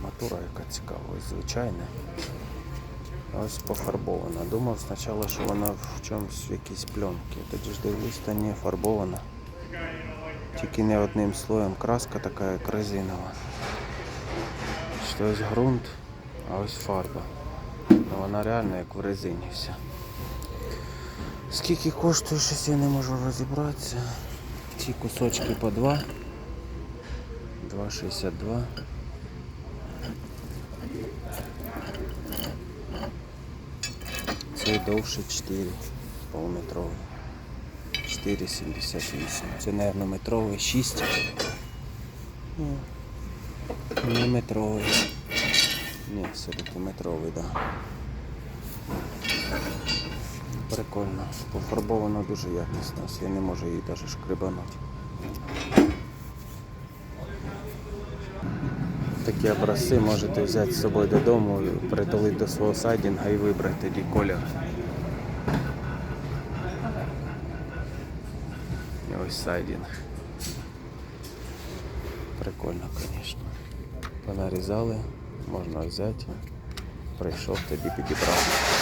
арматура, яка цікава, звичайна. Ось пофарбована. Думав спочатку, що вона в чомусь в якійсь пленці. Тоді ж дивлюсь, та ні, фарбована. Тільки не одним слоєм краска така як резинова. Що ось ґрунт, а ось фарба. Ну, вона реально як в резині вся. Скільки коштує, щось я не можу розібратися. Ці кусочки по 2. 2,62. Цей довше 4, полуметровий. 4,78. Це, мабуть, метровий 6. Ну, Не метровий. Ні, все-таки метровий, так. Да. Прикольно. Пофарбовано дуже якісно. Я не можу її навіть шкребанути. Такі образці можете взяти з собою додому, притулити до свого сайдінга і вибрати тоді колір. Ось сайдінг. Прикольно, звісно. Понарізали, можна взяти. Прийшов, тоді підібрав.